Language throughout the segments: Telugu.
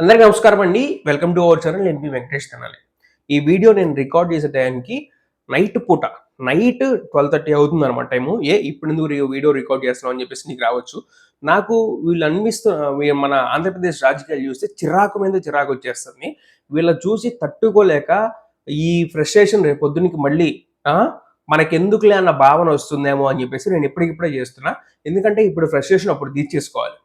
అందరికీ నమస్కారం అండి. వెల్కమ్ టు అవర్ ఛానల్ నేను మీ వెంకటేష్ తెనాలి. ఈ వీడియో నేను రికార్డ్ చేసే టైంకి నైట్ పూట నైట్ ట్వెల్వ్ థర్టీ అవుతుంది అనమాట టైము. ఏ ఇప్పుడు ఎందుకు వీడియో రికార్డ్ చేస్తున్నావు అని చెప్పేసి నీకు రావచ్చు. నాకు వీళ్ళు అనిపిస్తున్న మన ఆంధ్రప్రదేశ్ రాజకీయాలు చూస్తే చిరాకు మీద చిరాకు వచ్చేస్తుంది. వీళ్ళ చూసి తట్టుకోలేక ఈ ఫ్రస్ట్రేషన్ రేపు పొద్దునికి మళ్ళీ మనకెందుకులే అన్న భావన వస్తుందేమో అని చెప్పేసి నేను ఇప్పటికిప్పుడే చేస్తున్నా. ఎందుకంటే ఇప్పుడు ఫ్రస్ట్రేషన్ అప్పుడు తీర్చేసుకోవాలి.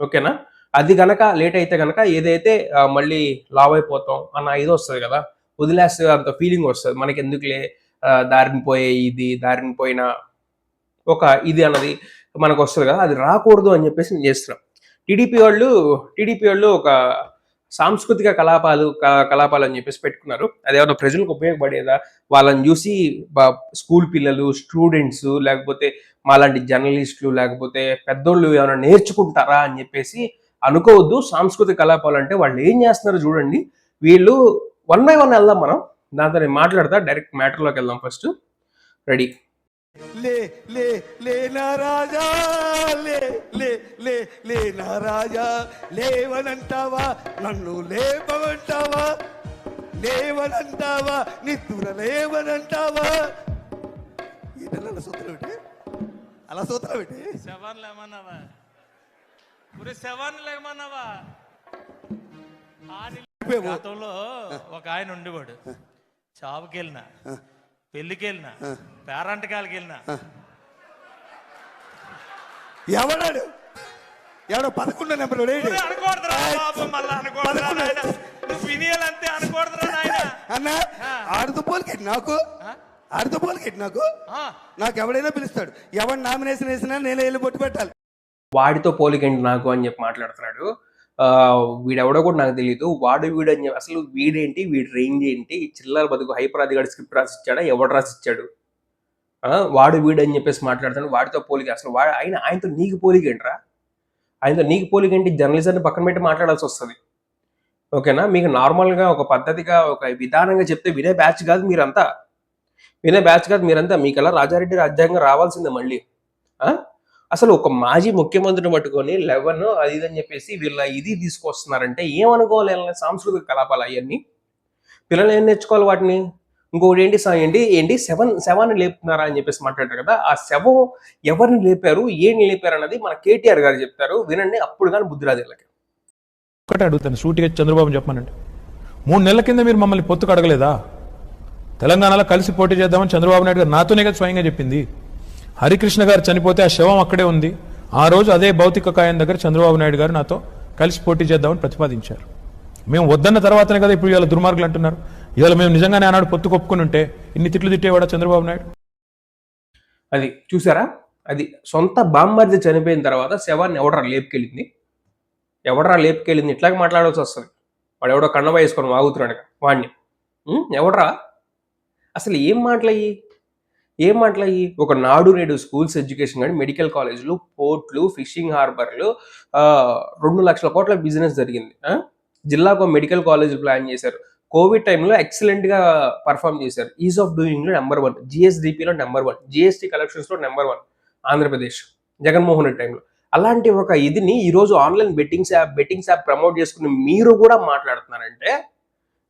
ఓకేనా? అది గనక లేట్ అయితే గనక ఏదైతే మళ్ళీ లావ్ అయిపోతాం అన్న ఇది వస్తుంది కదా వదిలేస్తే అంత ఫీలింగ్ వస్తుంది. మనకి ఎందుకులే దారిని పోయే ఇది దారిని పోయిన ఒక ఇది అన్నది మనకు వస్తుంది కదా అది రాకూడదు అని చెప్పేసి నేను చేస్తున్నాం. టీడీపీ వాళ్ళు టీడీపీ వాళ్ళు ఒక సాంస్కృతిక కలాపాలు క- కలాపాలు అని చెప్పేసి పెట్టుకున్నారు. అదేమన్నా ప్రజలకు ఉపయోగపడేదా? వాళ్ళని చూసి స్కూల్ పిల్లలు స్టూడెంట్స్ లేకపోతే మాలాంటి జర్నలిస్టులు లేకపోతే పెద్దోళ్ళు ఏమైనా నేర్చుకుంటారా అని చెప్పేసి అనుకోవద్దు సాంస్కృతిక కలాపాలు అంటే వాళ్ళు ఏం చేస్తున్నారు చూడండి. వీళ్ళు వన్ బై వన్ వెళ్దాం మనం. దాంతో నేను మాట్లాడతా డైరెక్ట్ మ్యాటర్లోకి వెళ్దాం ఫస్ట్ రెడీ లే లే లే నా రాజా లే లే లే లే నా రాజా లేవనంటావా నన్ను లేపమంటావా? లేవనంటావా నిద్ర లేవనంటావా? ఏంటన్నా అలా సూత్రం ఏంటి? అలా సూత్రం ఏంటి? శవాన్లు ఏమన్నావా? ఒరే శవాన్లు ఏమన్నావా. గతంలో ఒక ఆయన ఉండేవాడు. చావుకి వెళ్ళినా పెళ్ళికి వెళ్ళినా పేరంటకాలకి వెళ్ళినా ఎవడాడు? ఎవడో పదకొండో నెంబర్ అనకూడదురా బాబు మళ్ళా అనకూడదురా నాయన. నువ్వు వినియాలంతే అనకూడదురా నాయన. అన్న ఆడుతూ పోలికెట్టి నాకు? ఆడుతూ పోలికెట్టి నాకు? నాకు ఎవడైనా పిలుస్తాడు. ఎవడు నామినేషన్ వేసినా నేనే వెళ్ళి బొట్టు పెట్టాలి. వాడితో పోలికేంటి నాకు అని చెప్పి మాట్లాడుతున్నాడు. వీడెవడో కూడా నాకు తెలియదు వాడు వీడు అని చెప్పి అసలు వీడేంటి? వీడి రేంజ్ ఏంటి? చిల్లర బతుకు హైపర్ అధికారి స్క్రిప్ట్ రాసిచ్చాడా? ఎవడు రాసి ఇచ్చాడు వాడు వీడు అని చెప్పేసి మాట్లాడుతాడు వాడితో పోలిక అసలు వాడు ఆయన ఆయనతో నీకు పోలికేంట్రా ఆయనతో నీకు పోలికేంటి జర్నలిజాన్ని పక్కన పెట్టి మాట్లాడాల్సి వస్తుంది. ఓకేనా? మీకు నార్మల్గా ఒక పద్ధతిగా ఒక విధానంగా చెప్తే వినే బ్యాచ్ కాదు మీరంతా. వినే బ్యాచ్ కాదు మీరంతా. మీకు అలా రాజారెడ్డి రాజ్యాంగం రావాల్సిందే మళ్ళీ. అసలు ఒక మాజీ ముఖ్యమంత్రిని పట్టుకొని లెవెన్ అది ఇది అని చెప్పేసి వీళ్ళ ఇది తీసుకొస్తున్నారంటే ఏమనుకోవాలి సాంస్కృతిక కలాపాలు అవన్నీ? పిల్లలు ఏం నేర్చుకోవాలి వాటిని? ఇంకొకటి ఏంటి స- ఏంటి ఏంటి? సెవెన్ శవాన్ని లేపుతున్నారా అని చెప్పేసి మాట్లాడారు కదా. ఆ శవం ఎవరిని లేపారు? ఏం లేపారు అన్నది మన కేటీఆర్ గారు చెప్తారు. వినండి అప్పుడు కానీ బుద్ధి రాదు వీళ్ళకి. అడుగుతాను. సూటిగా చంద్రబాబు చెప్పానండి మూడు నెలల కింద మీరు మమ్మల్ని పొత్తుకు అడగలేదా? తెలంగాణలో కలిసి పోటీ చేద్దామని చంద్రబాబు నాయుడు గారు నాతోనే కదా స్వయంగా చెప్పింది. హరికృష్ణ గారు చనిపోతే ఆ శవం అక్కడే ఉంది. ఆ రోజు అదే భౌతిక కాయం దగ్గర చంద్రబాబు నాయుడు గారు నాతో కలిసి పోటీ చేద్దామని ప్రతిపాదించారు. మేము వద్దన్న తర్వాతనే కదా ఇప్పుడు ఇవాళ దుర్మార్గులు అంటున్నారు. ఇవాళ మేము నిజంగానే ఆనాడు పొత్తు కొప్పుకుని ఉంటే ఇన్ని తిట్లు తిట్టేవాడా చంద్రబాబు నాయుడు? అది చూసారా? అది సొంత బామ్మర్ది చనిపోయిన తర్వాత శవాన్ని ఎవడరా లేపుకెళ్ళింది? ఎవడరా లేపుకెళ్ళింది? ఇట్లాగే మాట్లాడాల్సి వస్తుంది. వాడు ఎవడో కన్నవ వేసుకొని వాగుతున్నాడు వాడిని ఎవడరా? అసలు ఏం మాటలయ్యి? ఏం మాట్లాయి ఒక నాడు నేడు స్కూల్స్ ఎడ్యుకేషన్ కానీ మెడికల్ కాలేజీలు పోర్ట్లు ఫిషింగ్ హార్బర్లు రెండు లక్షల కోట్ల బిజినెస్ జరిగింది. జిల్లాకు మెడికల్ కాలేజ్ ప్లాన్ చేశారు. కోవిడ్ టైంలో ఎక్సలెంట్గా పర్ఫామ్ చేశారు. ఈజ్ ఆఫ్ డూయింగ్లో నెంబర్ వన్ జిఎస్డిపిలో నెంబర్ వన్ జిఎస్టీ కలెక్షన్స్లో నెంబర్ వన్ ఆంధ్రప్రదేశ్ జగన్మోహన్ రెడ్డి టైంలో. అలాంటి ఒక ఇదిని ఈరోజు online bettings app bettings app promote చేసుకుని మీరు కూడా మాట్లాడుతున్నారంటే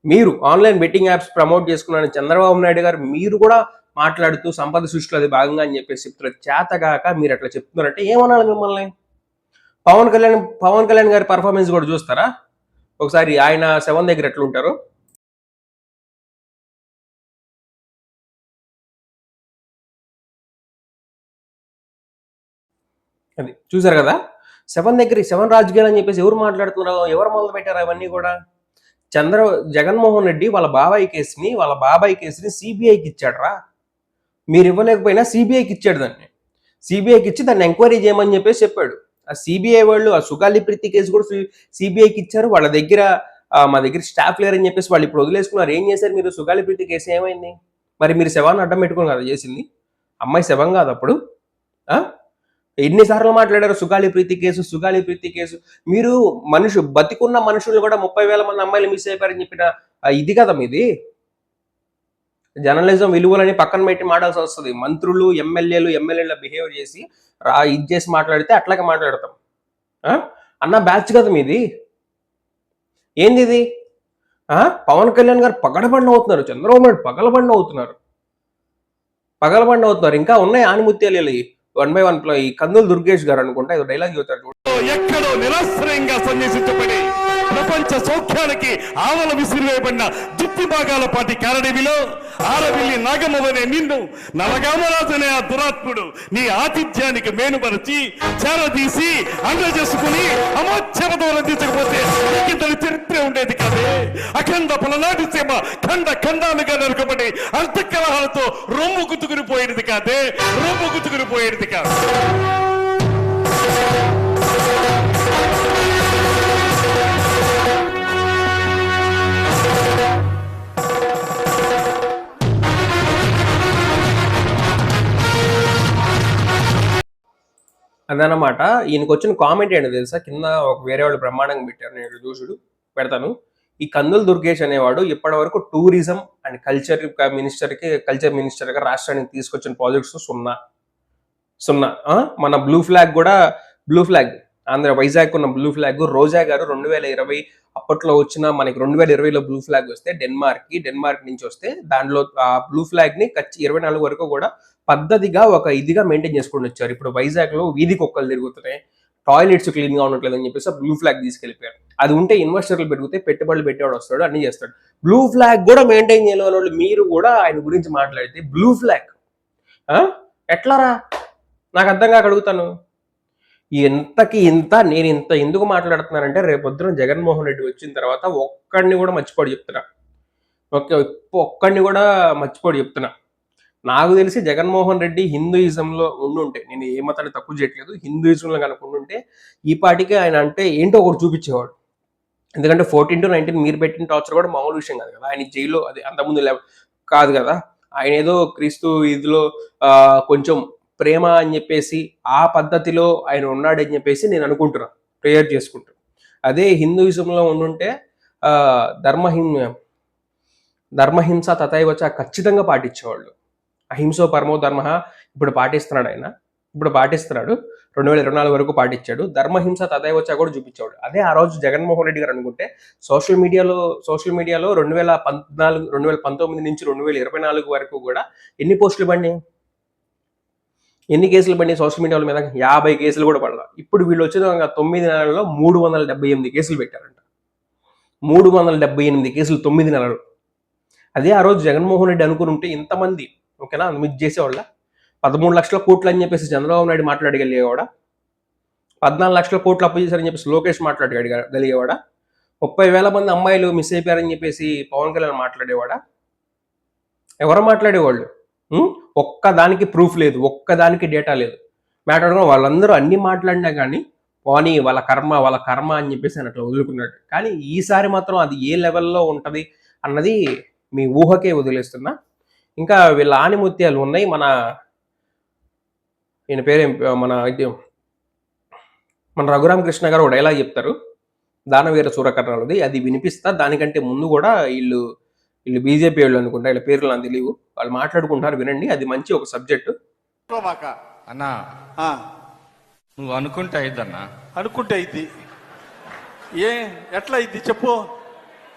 మీరు ఆన్లైన్ బెట్టింగ్ యాప్స్ ప్రమోట్ చేసుకున్న చంద్రబాబు నాయుడు గారు మీరు కూడా మాట్లాడుతూ సంపద సృష్టిలో అది భాగంగా అని చెప్పేసి చెప్తున్నారు. చేతగాక మీరు అట్లా చెప్తున్నారంటే ఏమనాలి మిమ్మల్ని? పవన్ కళ్యాణ్ పవన్ కళ్యాణ్ గారి పర్ఫార్మెన్స్ కూడా చూస్తారా? ఒకసారి ఆయన సెవెన్ దగ్గర ఎట్లా ఉంటారు అది చూసారు కదా? సెవెన్ దగ్గర సెవెన్ రాజకీయాలు అని చెప్పేసి ఎవరు మాట్లాడుతున్నారు ఎవరు మొదలు పెట్టారు అవన్నీ కూడా చంద్ర జగన్మోహన్ రెడ్డి వాళ్ళ బాబాయ్ కేసుని వాళ్ళ బాబాయ్ కేసుని సిబిఐకి ఇచ్చాడరా. మీరు ఇవ్వలేకపోయినా సిబిఐకి ఇచ్చాడు దాన్ని. సిబిఐకి ఇచ్చి దాన్ని ఎంక్వైరీ చేయమని చెప్పేసి చెప్పాడు. ఆ సిబిఐ వాళ్ళు ఆ సుగాలి ప్రీతి కేసు కూడా సిబిఐకి ఇచ్చారు. వాళ్ళ దగ్గర మా దగ్గర స్టాఫ్ లేరని చెప్పేసి వాళ్ళు ఇప్పుడు వదిలేసుకున్నారు. ఏం చేశారు మీరు? సుగాలి ప్రీతి కేసు ఏమైంది? మరి మీరు శవాన్ని అడ్డం పెట్టుకుని కదా చేసింది? అమ్మాయి శవం కాదు అప్పుడు. ఆ? ఎన్నిసార్లు మాట్లాడారు సుగాలి ప్రీతి కేసు సుగాలి ప్రీతి కేసు? మీరు మనుషు బతికున్న మనుషులు కూడా ముప్పై వేల మంది అమ్మాయిలు మిస్ అయిపోయారని చెప్పిన ఇది కదా మీది? జర్నలిజం విలువలని పక్కన పెట్టి మాట్లాడాల్సి వస్తుంది. మంత్రులు ఎమ్మెల్యేలు ఎమ్మెల్యేల బిహేవ్ చేసి రా ఇది చేసి మాట్లాడితే అట్లాగే మాట్లాడతాం. ఆ? అన్న బ్యాచ్ కదా మీది. ఏంది ఇది? ఆ? పవన్ కళ్యాణ్ గారు పగడబండ అవుతున్నారు. చంద్రబాబు నాయుడు పగలబండ అవుతున్నారు. పగలబండ అవుతున్నారు. ఇంకా ఉన్నాయి ఆనిముత్యాలు వన్ బై వన్ ఈ కందులు దుర్గేష్ గారు అనుకుంటా ఇది డైలాగ్ చెబుతారు చూడండి. ఎక్కడో నిరాశ్రయంగా సన్యసించబడి ప్రపంచ సౌఖ్యానికి ఆవల విసిరివేయబడిన దుప్పి భాగాల పాటి కారడవిలో ఆరవిల్లి నాగమవనే నిన్ను నలగామరాజనే ఆ దురాత్ముడు నీ ఆతిథ్యానికి మేనుపరిచి చేరదీసి అండ చేసుకుని అమోచ్చర దించకపోతే ఇంతటి చరిత్ర ఉండేది కాదే. అఖండ పలనాటి సీమ ఖండ ఖండాలుగా నరకబడి అంతఃకలహాలతో రొమ్ము గుతుకుని పోయేది కాదే. రొమ్ము గుతుకుని పోయేది కాదు. అదనమాట ఈయనకు వచ్చిన కామెంట్ ఏంటో తెలుసా? కింద ఒక వేరే వాళ్ళు బ్రహ్మాండంగా పెట్టారు. నేను చూసుడు పెడతాను. ఈ కందుల దుర్గేష్ అనేవాడు ఇప్పటి వరకు టూరిజం అండ్ కల్చర్ మినిస్టర్కి కల్చర్ మినిస్టర్గా రాష్ట్రానికి తీసుకొచ్చిన ప్రాజెక్ట్స్ సున్నా. సున్నా. మన బ్లూ ఫ్లాగ్ కూడా బ్లూ ఫ్లాగ్. ఆంధ్ర వైజాగ్ ఉన్న బ్లూ ఫ్లాగ్. రోజా గారు రెండు వేల ఇరవై అప్పట్లో వచ్చిన మనకి రెండు వేల ఇరవైలో బ్లూ ఫ్లాగ్ వస్తే డెన్మార్క్కి డెన్మార్క్ నుంచి వస్తే దాంట్లో ఆ బ్లూ ఫ్లాగ్ని ఖచ్చి ఇరవై నాలుగు వరకు కూడా పద్ధతిగా ఒక ఇదిగా మెయింటైన్ చేసుకుని వచ్చారు. ఇప్పుడు వైజాగ్లో వీధి కుక్కలు తిరుగుతున్నాయి. టాయిలెట్స్ క్లీన్గా ఉండట్లేదని చెప్పేసి బ్లూ ఫ్లాగ్ తీసుకెళ్ళిపోయారు. అది ఉంటే ఇన్వెస్టర్లు పెరిగితే పెట్టుబడులు పెట్టేవాడు వస్తాడు అన్ని చేస్తాడు. బ్లూ ఫ్లాగ్ కూడా మెయింటైన్ చేయలేని వాళ్ళు మీరు కూడా ఆయన గురించి మాట్లాడితే బ్లూ ఫ్లాగ్ ఎట్లారా? నాకు అర్థం కాక అడుగుతాను. ఇంతకి ఇంత నేను ఇంత ఎందుకు మాట్లాడుతున్నానంటే రేపొద్దున జగన్మోహన్ రెడ్డి వచ్చిన తర్వాత ఒక్కడిని కూడా మర్చిపోడు చెప్తున్నా. ఓకే ఒక్కడిని కూడా మర్చిపోడు చెప్తున్నా. నాకు తెలిసి జగన్మోహన్ రెడ్డి హిందూయిజంలో ఉండుంటే నేను ఏ మతాన్ని తక్కువ చేయట్లేదు హిందూయిజంలో కనుక ఉండుంటే ఈ పాటికి ఆయన అంటే ఏంటో ఒకటి చూపించేవాడు. ఎందుకంటే ఫోర్టీన్ టు నైన్టీన్ మీరు పెట్టిన టార్చర్ కూడా మామూలు విషయం కాదు కదా. ఆయన జైల్లో అది అంతకుముందు లెవ- కాదు కదా. ఆయన ఏదో క్రీస్తు ఇదిలో కొంచెం ప్రేమ అని చెప్పేసి ఆ పద్ధతిలో ఆయన ఉన్నాడని చెప్పేసి నేను అనుకుంటున్నాను ప్రేయర్ చేసుకుంటూ అదే హిందూయిజంలో ఉండుంటే ధర్మహిం ధర్మహింస తథైవచ ఖచ్చితంగా పాటించేవాళ్ళు. అహింసో పరమో ధర్మ ఇప్పుడు పాటిస్తున్నాడు ఆయన. ఇప్పుడు పాటిస్తున్నాడు. రెండు వేల ఇరవై నాలుగు వరకు పాటించాడు. ధర్మహింస తదే వచ్చా కూడా చూపించాడు అదే ఆ రోజు జగన్మోహన్ రెడ్డి గారు అనుకుంటే సోషల్ మీడియాలో సోషల్ మీడియాలో రెండు వేల పద్నాలుగు రెండు వేల పంతొమ్మిది నుంచి రెండు వేల ఇరవై నాలుగు వరకు కూడా ఎన్ని పోస్టులు పడినాయి? ఎన్ని కేసులు పడినాయి సోషల్ మీడియాల మీద? యాభై కేసులు కూడా పడలా. ఇప్పుడు వీళ్ళు వచ్చిన తొమ్మిది నెలల్లో మూడు వందల డెబ్బై ఎనిమిది కేసులు పెట్టారంట. మూడు వందల డెబ్బై ఎనిమిది కేసులు తొమ్మిది నెలలు అదే ఆ రోజు జగన్మోహన్ రెడ్డి అనుకుని ఉంటే ఇంతమంది ఓకేనా? మిస్ చేసేవాళ్ళ? పదమూడు లక్షల కోట్లు అని చెప్పేసి చంద్రబాబు నాయుడు మాట్లాడగలిగేవాడా? పద్నాలుగు లక్షల కోట్లు అప్పు చేశారని చెప్పేసి లోకేష్ మాట్లాడగలిగేవాడా ముప్పై వేల మంది అమ్మాయిలు మిస్ అయిపోయారని చెప్పేసి పవన్ కళ్యాణ్ మాట్లాడేవాడా? ఎవరు మాట్లాడేవాళ్ళు? ఒక్క దానికి ప్రూఫ్ లేదు ఒక్క దానికి డేటా లేదు మాట్లాడుకున్న వాళ్ళందరూ అన్ని మాట్లాడినా కానీ పోనీ వాళ్ళ కర్మ వాళ్ళ కర్మ అని చెప్పేసి ఆయన అట్లా వదులుకున్నాడు. కానీ ఈసారి మాత్రం అది ఏ లెవెల్లో ఉంటుంది అన్నది మీ ఊహకే వదిలేస్తున్నా. ఇంకా వీళ్ళ ఆనిముత్యాలు ఉన్నాయి. మన ఈయన పేరేం మన ఇది మన రఘురామ కృష్ణ గారు ఒక డైలాగ్ చెప్తారు. దానవీర సూరకర్ణలది. అది వినిపిస్తా. దానికంటే ముందు కూడా వీళ్ళు వీళ్ళు బీజేపీ వాళ్ళు అనుకుంటా వీళ్ళ పేర్లు నాకు తెలియవు వాళ్ళు మాట్లాడుకుంటారు వినండి. అది మంచి ఒక సబ్జెక్టు. అన్నా ఆ, నువ్వు అనుకుంటే అయిద్దన్నా. అనుకుంటే అయింది ఏ ఎట్లా అయింది చెప్పు.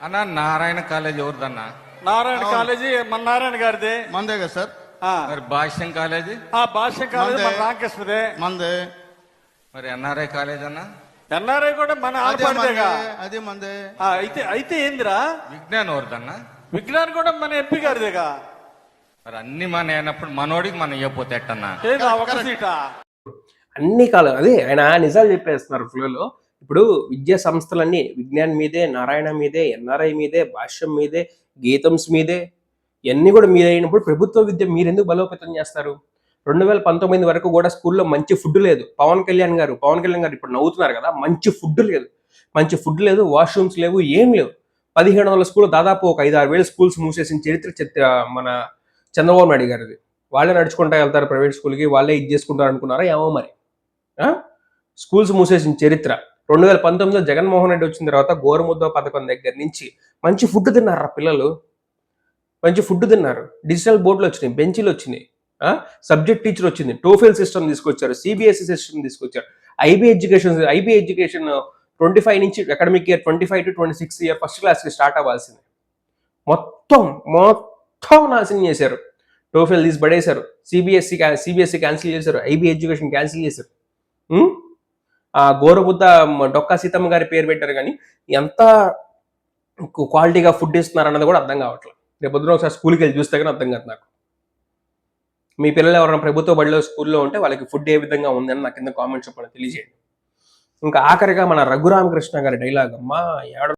అన్నా నారాయణ కాలేజ్ ఎవరిదన్నా? నారాయణ కాలేజీ మన నారాయణ గారిదే. మందే కదా సార్? ఆ, మరి భాష్యం కాలేజీ? ఆ భాష కాలేజీ మన మందే. రామకృష్ణదే. మందే. మరి ఎన్ఆర్ఐ కాలేజ్ అన్నా? ఎన్ఆర్ఐ కూడా మన ఆడపడిదేగా అదే మందే. ఆ, అయితే అయితే ఏందిరా? విజ్ఞాన్ ఎవరిదన్నా విజ్ఞాన్ కూడా మన ఎంపీ గారిదేగా. మరి అన్ని మన అయినప్పుడు మనోడికి మనం ఇవ్వకపోతే ఎట్టన్నా? ఒక సీటా? అన్ని కాలం అదే ఆయన నిజాలు చెప్పేస్తున్నారు ఫ్లోలో ఇప్పుడు విద్యా సంస్థలన్నీ విజ్ఞాన్ మీదే నారాయణ మీదే ఎన్ఆర్ఐ మీదే భాష్యం మీదే గీతమ్స్ మీదే ఇవన్నీ కూడా మీదైనప్పుడు అయినప్పుడు ప్రభుత్వ విద్య మీరు ఎందుకు బలోపేతం చేస్తారు? రెండు వేల పంతొమ్మిది వరకు కూడా స్కూల్లో మంచి ఫుడ్ లేదు. పవన్ కళ్యాణ్ గారు పవన్ కళ్యాణ్ గారు ఇప్పుడు నవ్వుతున్నారు కదా మంచి ఫుడ్ లేదు. మంచి ఫుడ్ లేదు వాష్రూమ్స్ లేవు ఏం లేవు. పదిహేడు వందల స్కూల్ దాదాపు ఒక ఐదు ఆరు వేల స్కూల్స్ మూసేసిన చరిత్ర మన చంద్రబాబు నాయుడు గారిది. వాళ్ళే నడుచుకుంటా వెళ్తారు ప్రైవేట్ స్కూల్కి వాళ్ళే ఇది చేసుకుంటారు అనుకున్నారా ఏమో మరి? స్కూల్స్ మూసేసిన చరిత్ర. రెండు వేల పంతొమ్మిదిలో జగన్మోహన్ రెడ్డి వచ్చిన తర్వాత గోరుముద్ద పథకం దగ్గర నుంచి మంచి ఫుడ్ తిన్నారు పిల్లలు? మంచి ఫుడ్ తిన్నారు. డిజిటల్ బోర్డులు వచ్చినాయి బెంచీలు వచ్చినాయి. సబ్జెక్ట్ టీచర్ వచ్చింది టోఫెల్ సిస్టమ్ తీసుకొచ్చారు సిబిఎస్ఈ సిస్టమ్ తీసుకొచ్చారు. IB education IB education twenty five నుంచి academic year twenty five to twenty six year first క్లాస్కి స్టార్ట్ అవ్వాల్సింది. మొత్తం మొత్తం నాశనం చేశారు. టోఫెల్ తీసి పడేశారు. సిబిఎస్సి సిబిఎస్సి క్యాన్సిల్ చేశారు ఐబీ ఎడ్యుకేషన్ క్యాన్సిల్ చేశారు. ఆ గోరబుద్ద డొక్కా సీతమ్మ గారి పేరు పెట్టారు కానీ ఎంత క్వాలిటీగా ఫుడ్ ఇస్తున్నారు అన్నది కూడా అర్థం కావట్లేదు. రేపు పొద్దున ఒకసారి స్కూల్కి వెళ్ళి చూస్తే కానీ అర్థం కాదు నాకు. మీ పిల్లలు ఎవరైనా ప్రభుత్వ బడిలో స్కూల్లో ఉంటే వాళ్ళకి ఫుడ్ ఏ విధంగా ఉందని నాకు కింద కామెంట్స్ చెప్పండి తెలియజేయండి. ఇంకా ఆఖరిగా మన రఘురామకృష్ణ గారి డైలాగ్ అమ్మా ఏడ